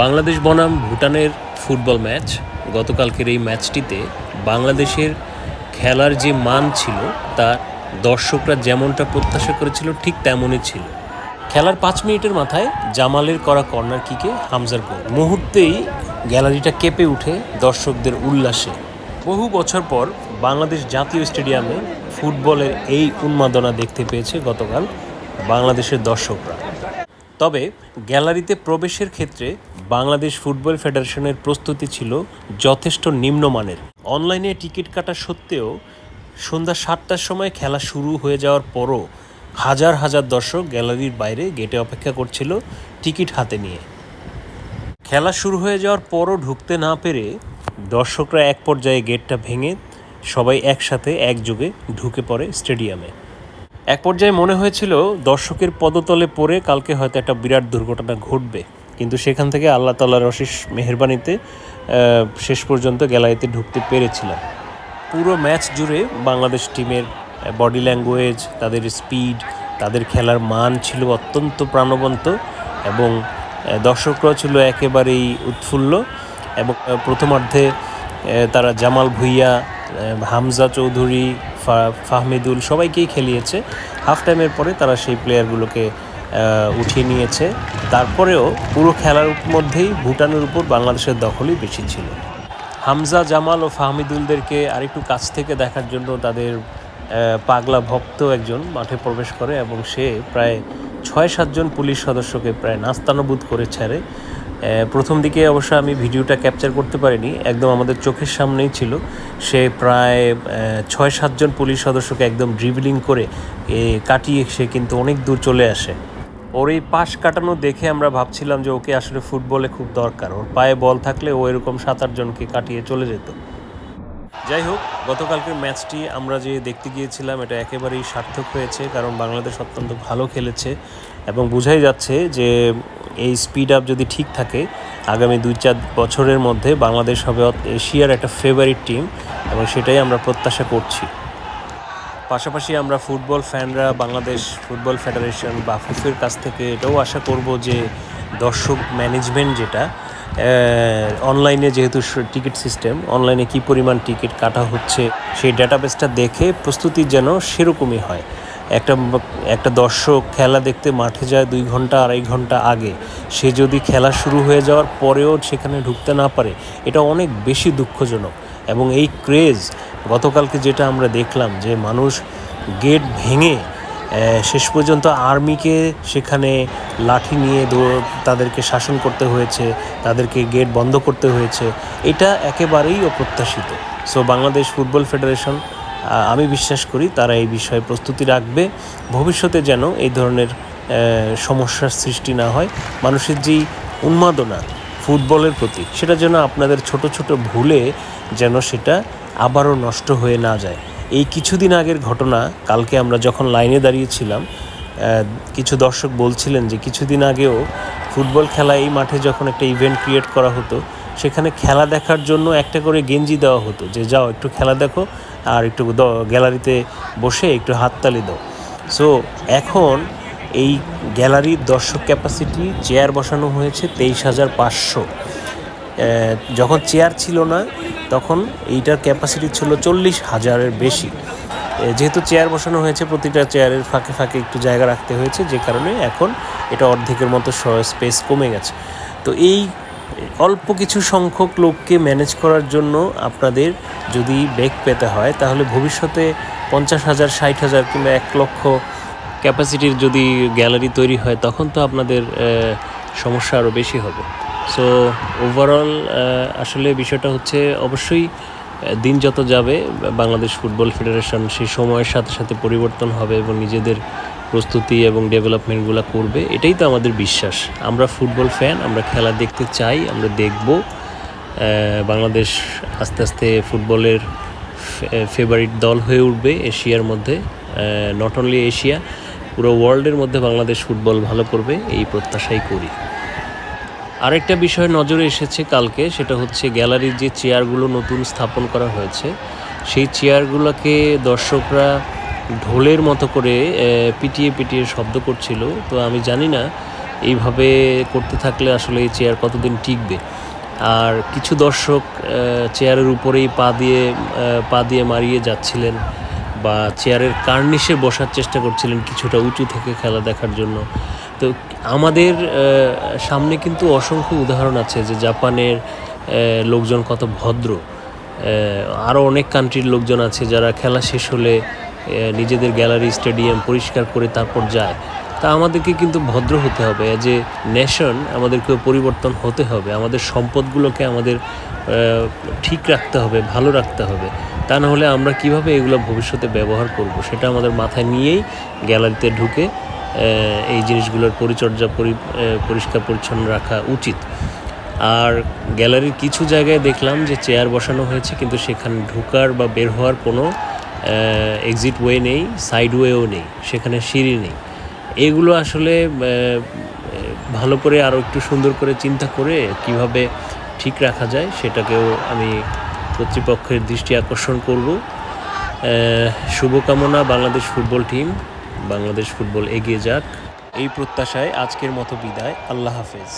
বাংলাদেশ বনাম ভুটানের football match. গতকালকের এই ম্যাচটিতে বাংলাদেশের খেলার যে মান ছিল, তা দর্শকরা যেমনটা প্রত্যাশা করেছিল, ঠিক তেমনই ছিল। খেলার পাঁচ মিনিটের মাথায় জামালের করা কর্নার কিকে হামজার গোল। মুহূর্তেই গ্যালারিটা কেঁপে উঠে দর্শকদের উল্লাসে। বহু বছর পর বাংলাদেশ জাতীয় স্টেডিয়ামে ফুটবলের এই উন্মাদনা দেখতে পেয়েছে গতকাল বাংলাদেশের দর্শকরা। তবে গ্যালারিতে প্রবেশের ক্ষেত্রে বাংলাদেশ ফুটবল ফেডারেশনের প্রস্তুতি ছিল যথেষ্ট নিম্নমানের। অনলাইনে টিকিট কাটা সত্ত্বেও সন্ধ্যা সাতটার সময় খেলা শুরু হয়ে যাওয়ার পরও হাজার হাজার দর্শক গ্যালারির বাইরে গেটে অপেক্ষা করছিল টিকিট হাতে নিয়ে। খেলা শুরু হয়ে যাওয়ার পরও ঢুকতে না পেরে দর্শকরা এক পর্যায়ে গেটটা ভেঙে সবাই একসাথে একযোগে ঢুকে পড়ে স্টেডিয়ামে। এক পর্যায়ে মনে হয়েছিল দর্শকের পদতলে পড়ে কালকে হয়তো একটা বিরাট দুর্ঘটনা ঘটবে। কিন্তু সেখান থেকে আল্লাহ তাল্লাহর অশেষ মেহেরবানিতে শেষ পর্যন্ত গ্যালারিতে ঢুকতে পেরেছিলাম। পুরো ম্যাচ জুড়ে বাংলাদেশ টিমের বডি ল্যাঙ্গুয়েজ তাদের স্পিড তাদের খেলার মান ছিল অত্যন্ত প্রাণবন্ত এবং আহ, দর্শকরাও ছিল একেবারেই উৎফুল্ল এবং প্রথমার্ধে তারা জামাল ভুইয়া হামজা চৌধুরী ফাহমিদুল সবাইকেই খেলিয়েছে। হাফ টাইমের পরে তারা সেই প্লেয়ারগুলোকে উঠিয়ে নিয়েছে। তারপরেও পুরো খেলার মধ্যেই ভুটানের উপর বাংলাদেশের দখলই বেশি ছিল। হামজা জামাল ও ফাহমিদুলদেরকে আরেকটু কাছ থেকে দেখার জন্য তাদের পাগলা ভক্ত একজন মাঠে প্রবেশ করে এবং সে প্রায় ছয় সাতজন পুলিশ সদস্যকে প্রায় নাস্তানুবোধ করে ছাড়ে। প্রথম দিকে অবশ্য আমি ভিডিওটা ক্যাপচার করতে পারিনি একদম আমাদের চোখের সামনেই ছিল। সে প্রায় ছয় সাতজন পুলিশ সদস্যকে একদম ড্রিবলিং করে এ, কাটিয়ে সে কিন্তু অনেক দূর চলে আসে। ওর এই পাশ কাটানো দেখে আমরা ভাবছিলাম যে ওকে আসলে ফুটবলে খুব দরকার ওর পায়ে বল থাকলে ও এরকম সাত আটজনকে কাটিয়ে চলে যেত। যাই হোক গতকালকের ম্যাচটি আমরা যে দেখতে গিয়েছিলাম এটা একেবারেই সার্থক হয়েছে কারণ বাংলাদেশ অত্যন্ত ভালো খেলেছে। এবং বোঝাই যাচ্ছে যে এই স্পিড আপ যদি ঠিক থাকে, আগামী দুই চার বছরের মধ্যে বাংলাদেশ হবে এশিয়ার একটা ফেভারিট টিম এবং সেটাই আমরা প্রত্যাশা করছি। পাশাপাশি আমরা ফুটবল ফ্যানরা বাংলাদেশ ফুটবল ফেডারেশন বা ফুফের কাছ থেকে এটাও আশা করব যে দর্শক ম্যানেজমেন্ট যেটা অনলাইনে যেহেতু টিকিট সিস্টেম অনলাইনে কী পরিমাণ টিকিট কাটা হচ্ছে, সেই ডাটাবেসটা দেখে প্রস্তুতি যেন সেরকমই হয়। একটা একটা দর্শক খেলা দেখতে মাঠে যায় দুই ঘণ্টা, আড়াই ঘণ্টা আগে। সে যদি খেলা শুরু হয়ে যাওয়ার পরেও সেখানে ঢুকতে না পারে, এটা অনেক বেশি দুঃখজনক। এবং এই ক্রেজ গতকালকে যেটা আমরা দেখলাম যে মানুষ গেট ভেঙে শেষ পর্যন্ত আর্মিকে সেখানে লাঠি নিয়ে তাদেরকে শাসন করতে হয়েছে, তাদেরকে গেট বন্ধ করতে হয়েছে, এটা একেবারেই অপ্রত্যাশিত। সো বাংলাদেশ ফুটবল ফেডারেশন আমি বিশ্বাস করি তারা এই বিষয়ে প্রস্তুতি রাখবে। ভবিষ্যতে যেন এই ধরনের সমস্যার সৃষ্টি না হয়। মানুষের যেই উন্মাদনা ফুটবলের প্রতি, সেটা যেন আপনাদের ছোট ছোট ভুলে যেন সেটা আবারও নষ্ট হয়ে না যায়। এই কিছুদিন আগের ঘটনা, কালকে আমরা যখন লাইনে দাঁড়িয়েছিলাম কিছু দর্শক বলছিলেন যে কিছুদিন আগেও ফুটবল খেলা এই মাঠে যখন একটা ইভেন্ট ক্রিয়েট করা হতো, সেখানে খেলা দেখার জন্য একটা করে গেঞ্জি দেওয়া হতো যে, যাও একটু খেলা দেখো। আর একটু গ্যালারিতে বসে একটু হাততালি দাও। সো এখন এই গ্যালারির দর্শক ক্যাপাসিটি চেয়ার বসানো হয়েছে তেইশ হাজার পাঁচশো। যখন চেয়ার ছিল না, তখন এইটার ক্যাপাসিটি ছিল চল্লিশ হাজারের বেশি। যেহেতু চেয়ার বসানো হয়েছে, প্রতিটা চেয়ারের ফাঁকে ফাঁকে একটু জায়গা রাখতে হয়েছে, যে কারণে এখন এটা অর্ধেকের মতো স্পেস কমে গেছে। তো এই অল্প কিছু সংখ্যক লোককে ম্যানেজ করার জন্য আপনাদের যদি বেগ পেতে হয়, তাহলে ভবিষ্যতে পঞ্চাশ হাজার, ষাট হাজার কিংবা এক লক্ষ ক্যাপাসিটির যদি গ্যালারি তৈরি হয়, তখন তো আপনাদের সমস্যা আরও বেশি হবে। সো ওভারঅল আসলে বিষয়টা হচ্ছে অবশ্যই দিন যত যাবে, বাংলাদেশ ফুটবল ফেডারেশন সেই সময়ের সাথে সাথে পরিবর্তন হবে এবং নিজেদের প্রস্তুতি এবং ডেভেলপমেন্টগুলো করবে, এটাই তো আমাদের বিশ্বাস। আমরা ফুটবল ফ্যান, আমরা খেলা দেখতে চাই, আমরা দেখব। বাংলাদেশ আস্তে আস্তে ফুটবলের ফেভারিট দল হয়ে উঠবে এশিয়ার মধ্যে। নট অনলি এশিয়া, পুরো ওয়ার্ল্ডের মধ্যে বাংলাদেশ ফুটবল ভালো করবে, এই প্রত্যাশাই করি। আরেকটা বিষয় নজরে এসেছে কালকে, সেটা হচ্ছে গ্যালারির যে চেয়ারগুলো নতুন স্থাপন করা হয়েছে, সেই চেয়ারগুলোকে দর্শকরা ঢোলের মতো করে পিটিয়ে পিটিয়ে শব্দ করছিল। তো আমি জানি না, এইভাবে করতে থাকলে আসলে এই চেয়ার কতদিন টিকবে। আর কিছু দর্শক চেয়ারের উপরেই পা দিয়ে পা দিয়ে মারিয়ে যাচ্ছিলেন বা চেয়ারের কার্নিশে বসার চেষ্টা করছিলেন কিছুটা উঁচু থেকে খেলা দেখার জন্য। তো আমাদের সামনে কিন্তু অসংখ্য উদাহরণ আছে যে জাপানের লোকজন কত ভদ্র। আরও অনেক কান্ট্রির লোকজন আছে যারা খেলা শেষ হলে নিজেদের গ্যালারি স্টেডিয়াম পরিষ্কার করে তারপর যায়। তা আমাদেরকে কিন্তু ভদ্র হতে হবে অ্যাজ এ নেশন আমাদেরকে পরিবর্তন হতে হবে, আমাদের সম্পদগুলোকে আমাদের ঠিক রাখতে হবে, ভালো রাখতে হবে। তা না হলে আমরা কীভাবে এগুলো ভবিষ্যতে ব্যবহার করব, সেটা আমাদের মাথায় নিয়েই গ্যালারিতে ঢুকে এই জিনিসগুলোর পরিচর্যা পরি পরিষ্কার পরিচ্ছন্ন রাখা উচিত। আর গ্যালারির কিছু জায়গায় দেখলাম যে চেয়ার বসানো হয়েছে, কিন্তু সেখানে ঢোকার বা বের হওয়ার কোনো এক্সিট ওয়ে নেই সাইড ওয়েও নেই, সেখানে সিঁড়ি নেই। এগুলো আসলে ভালো করে আরও একটু সুন্দর করে চিন্তা করে কীভাবে ঠিক রাখা যায় সেটাকেও আমি কর্তৃপক্ষের দৃষ্টি আকর্ষণ করব। শুভকামনা Bangladesh football team. Bangladesh football এগিয়ে যাক। এই প্রত্যাশায় আজকের মতো বিদায়। আল্লাহ হাফেজ।